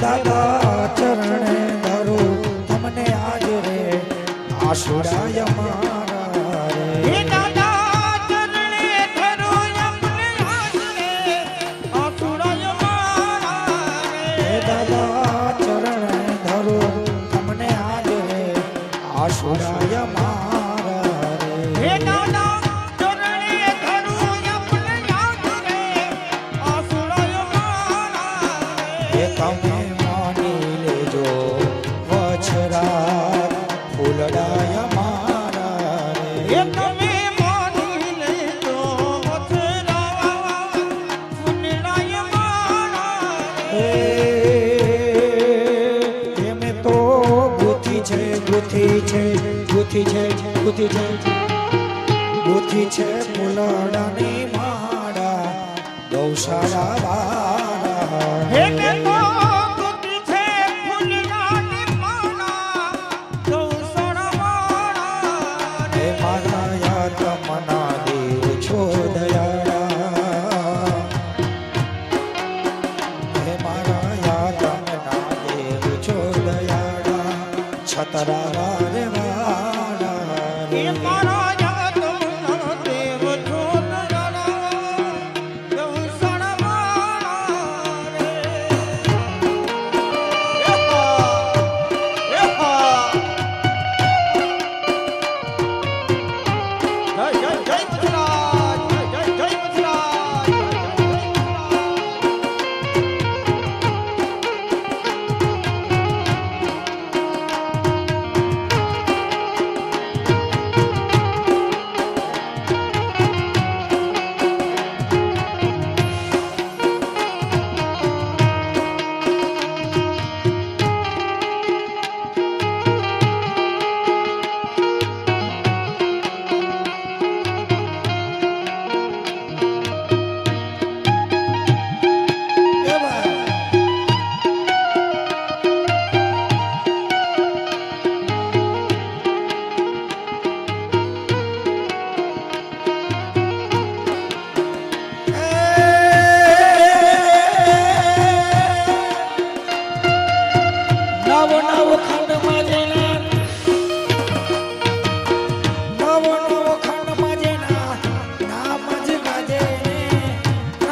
દાદા ચરણે ધરું તમને આજ રે આશુરાય મારા રે. દાદા ચરણે ધરો અમને આશરે આસુરાય મારા રે. દાદા ચરણે ધરું તમને આજ રે આશુરાય મારા હે દાદા ચરણે ફૂલડાય મારા રે. તમે ગુથી છે ગુથી છે ગુથી છે ગુથી છે. ફૂલડાની માળા ગૌશાળા છતરા નવ નવ ખંડમાં જઈને